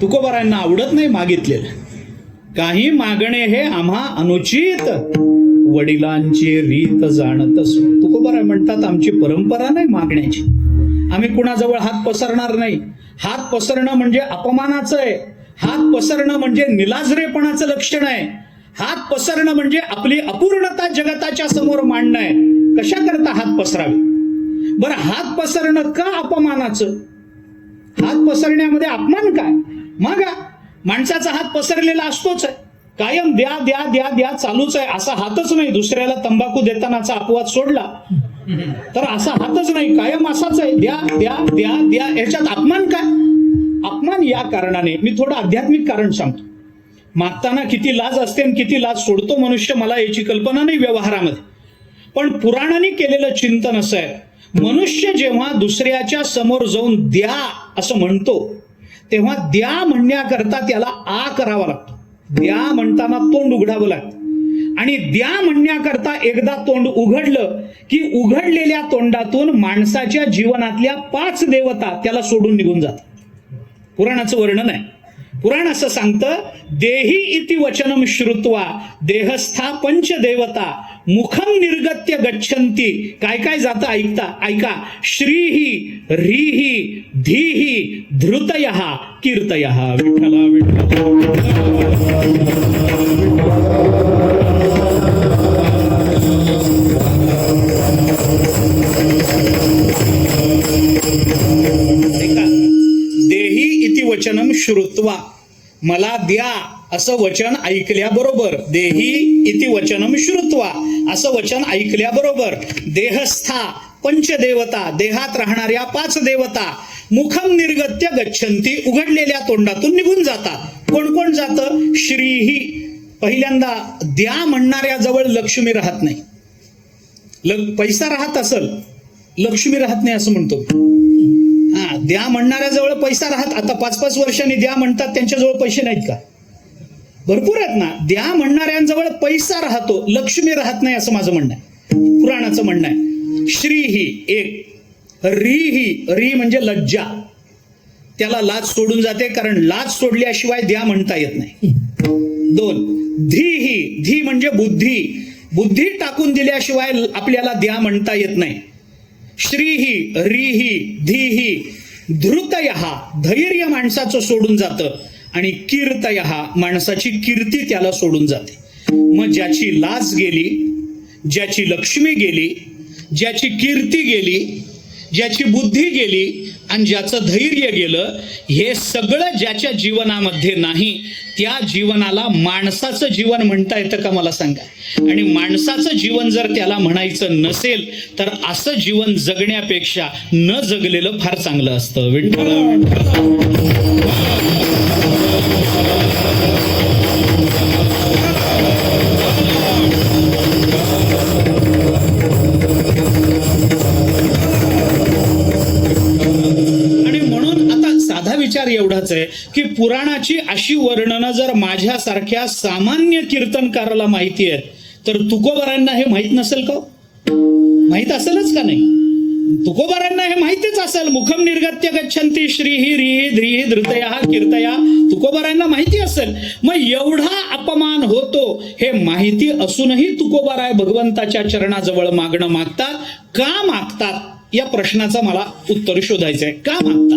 तुकोबारांना आवडत नाही मागितलेलं. काही मागणे हे आम्हा अनुचित वडिलांची रीत जाणत असो. तुकोबाराय म्हणतात आमची परंपरा नाही मागण्याची. आम्ही कुणाजवळ हात पसरणार नाही. हात पसरणं म्हणजे अपमानाचं आहे. हात पसरणं म्हणजे निलाजरेपणाचं लक्षण आहे. हात पसरणं म्हणजे आपली अपूर्णता जगताच्या समोर मांडणं आहे. कशा करता हात पसरावे? बरं हात पसरणं का अपमानाचं? हात पसरण्यामध्ये अपमान काय? मागा माणसाचा हात पसरलेला असतोच आहे. कायम द्या द्या द्या द्या चालूच आहे. असा हातच नाही. दुसऱ्याला तंबाखू देतानाचा अपवाद सोडला तर असा हातच नाही. कायम असाच आहे. द्या द्या द्या द्या. याच्यात अपमान काय? अपमान या कारणाने. मी थोडं आध्यात्मिक कारण सांगतो. मागताना किती लाज असते आणि किती लाज सोडतो मनुष्य मला याची कल्पना नाही व्यवहारामध्ये. पण पुराणाने केलेलं चिंतन असं आहे. मनुष्य जेव्हा दुसऱ्याच्या समोर जाऊन द्या असं म्हणतो तेव्हा द्या म्हणण्याकरता त्याला आ करावा लागतो. द्या म्हणताना तोंड उघडावं लागतं. आणि द्या म्हणण्याकरता एकदा तोंड उघडलं की उघडलेल्या तोंडातून माणसाच्या जीवनातल्या पाच देवता त्याला सोडून निघून जातात. पुराणाचं वर्णन आहे. पुराण असं सांगतं देही इति वचनम श्रुत्वा देहस्था पंचदेवता मुखम निर्गत्य गच्छंती काय काय जातं ऐकता? ऐका श्रीही ह्रीही धीही धृतय कीर्तय. विठ्ठला विठ्ठला. श्रुत्वा मला द्या असं वचन ऐकल्याबरोबर देही इति वचनम श्रुत्वा असं वचन ऐकल्याबरोबर देहस्था पंचदेवता देहात राहणाऱ्या पाच देवता मुखम निर्गत्य गच्छन्ती उघडलेल्या तोंडातून निघून जातात. कोण कोण जातं? श्रीही. पहिल्यांदा द्या म्हणणाऱ्या जवळ लक्ष्मी राहत नाही. पैसा राहत असल लक्ष्मी राहत नाही असं म्हणतो. द्या म्हणणाऱ्याजवळ पैसा राहत आता पाच पाच वर्षांनी द्या म्हणतात त्यांच्याजवळ पैसे नाहीत का? भरपूर आहेत ना? द्या म्हणणाऱ्यांजवळ पैसा राहतो लक्ष्मी राहत नाही असं माझं म्हणणं आहे. पुराणाचं म्हणणं आहे. श्री ही एक री ही री म्हणजे लज्जा. त्याला लाज सोडून जाते कारण लाज सोडल्याशिवाय द्या म्हणता येत नाही. दोन धी ही धी म्हणजे बुद्धी. बुद्धी टाकून दिल्याशिवाय आपल्याला द्या म्हणता येत नाही. श्री ही री ही धी ही धृतय धैर्य माणसाचं सोडून जातं आणि कीर्तय माणसाची कीर्ती त्याला सोडून जाते. मग ज्याची लाज गेली ज्याची लक्ष्मी गेली ज्याची कीर्ती गेली ज्याची बुद्धी गेली आणि ज्याचं धैर्य गेलं हे सगळं ज्याच्या जीवनामध्ये नाही त्या जीवनाला माणसाचं जीवन म्हणता येतं का मला सांगा? आणि माणसाचं जीवन जर त्याला म्हणायचं नसेल तर असं जीवन जगण्यापेक्षा न जगलेलं फार चांगलं असतं. विठ्ठल आहे की पुराणाची अशी वर्णनं जर माझ्यासारख्या सामान्य कीर्तनकाराला माहिती आहेत तर तुकोबारांना हे माहीत नसेल का हो? माहीत असेलच का नाही? तुकोबारांना हे माहितीच असेल. मुखम निर्गत्य गच्छन्ती श्रीही रिही ध्रीही धृतया कीर्तया. तुकोबारांना माहिती असेल. मग एवढा अपमान होतो हे माहिती असूनही तुकोबाराय भगवंताच्या चरणाजवळ मागणं मागतात. का मागतात? या प्रश्नाचा मला उत्तर शोधायचं आहे का मागता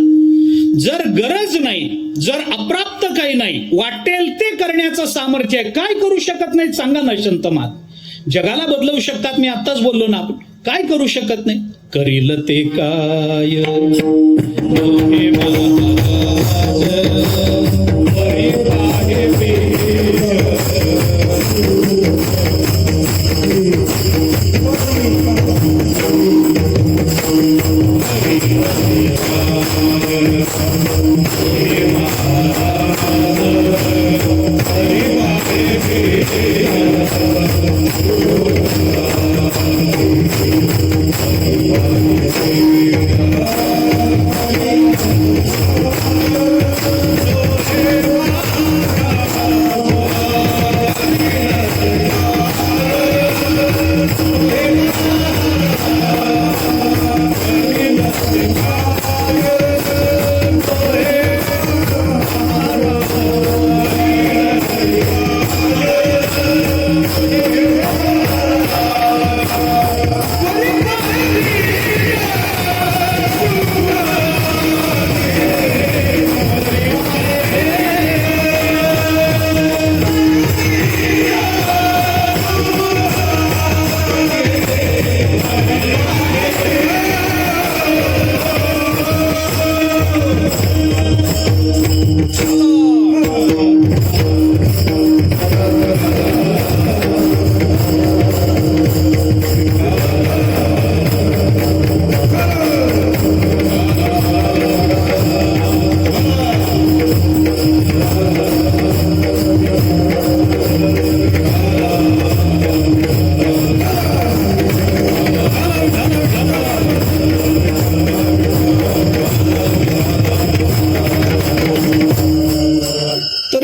जर गरज नाही जर अप्राप्त काही नाही वाटेल ते करण्याचं सामर्थ्य आहे काय करू शकत नाही सांगा ना संतमात जगाला बदलवू शकतात मी आत्ताच बोललो ना आपण. काय करू शकत नाही? करील ते काय?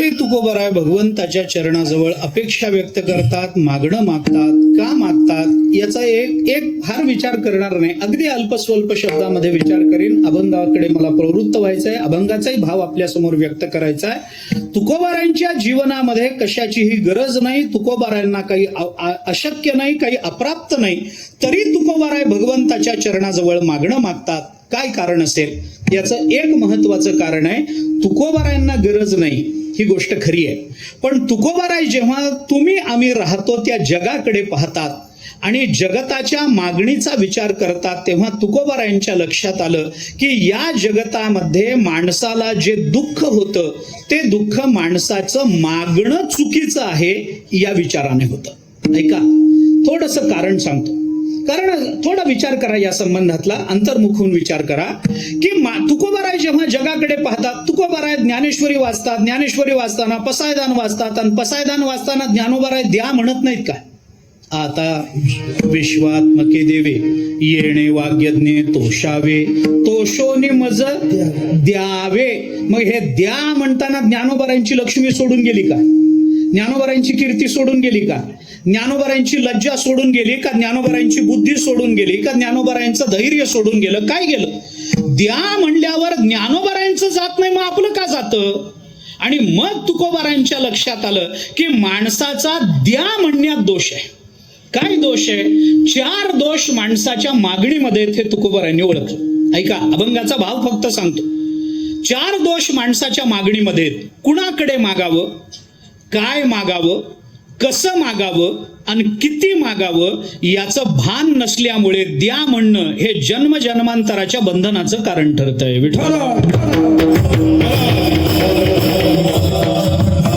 तुकोबाराय भगवंताच्या चरणाजवळ अपेक्षा व्यक्त करतात मागणं मागतात का मागतात याचा एक एक फार विचार करणार नाही. अगदी अल्पस्वल्प शब्दामध्ये विचार करीन. अभंगाकडे मला प्रवृत्त व्हायचंय. अभंगाचाही भाव आपल्यासमोर व्यक्त करायचा आहे तुकोबारायांच्या जीवनामध्ये कशाचीही गरज नाही. तुकोबारायांना काही अशक्य नाही काही अप्राप्त नाही. तरी तुकोबाराय भगवंताच्या चरणाजवळ मागणं मागतात. काय कारण असेल? याचं एक महत्वाचं कारण आहे तुकोबारायांना गरज नाही. ही गोष्ट खरी आहे. पण तुकोबाराय जेव्हा तुम्ही आम्ही राहतो त्या जगाकडे पाहतात आणि जगताच्या मागणीचा विचार करतात तेव्हा तुकोबारायांच्या लक्षात आलं की या जगतामध्ये माणसाला जे दुःख होतं ते दुःख माणसाचं मागणं चुकीचं आहे या विचाराने होतं. ऐका थोडस कारण सांगतो. कारण थोडा विचार करा या संबंधातला अंतर्मुख होऊन विचार करा की तुकोबाराय जेव्हा जगाकडे पाहतात तुकोबाराय ज्ञानेश्वरी वाचतात ज्ञानेश्वरी वाचताना पसायदान वाचतात आणि पसायदान वाचताना ज्ञानोबाराय द्या म्हणत नाहीत का आता विश्वात्मके देवे येणे वाग्यज्ञे तोषावे तोषोनी मज द्यावे. मग हे द्या म्हणताना ज्ञानोबारायांची लक्ष्मी सोडून गेली का ज्ञानोबारायांची कीर्ती सोडून गेली का? ज्ञानोबरांची लज्जा सोडून गेली का? ज्ञानोबरांची बुद्धी सोडून गेली का? ज्ञानोबारायांचं धैर्य सोडून गेलं? काय गेलं? द्या म्हणल्यावर ज्ञानोबरायांचं जात नाही मग आपलं का जातं? आणि मग तुकोबारायांच्या लक्षात आलं की माणसाचा द्या म्हणण्यात दोष आहे. काय दोष आहे? चार दोष माणसाच्या मागणीमध्ये ते हे ओळखलं. ऐका अभंगाचा भाव फक्त सांगतो. चार दोष माणसाच्या मागणीमध्ये कुणाकडे मागावं? काय मागावं कसं मागावं आणि किती मागावं याचं भान नसल्यामुळे द्या म्हणणं हे जन्म जन्मांतराच्या बंधनाचं कारण ठरतंय विठ्ठल.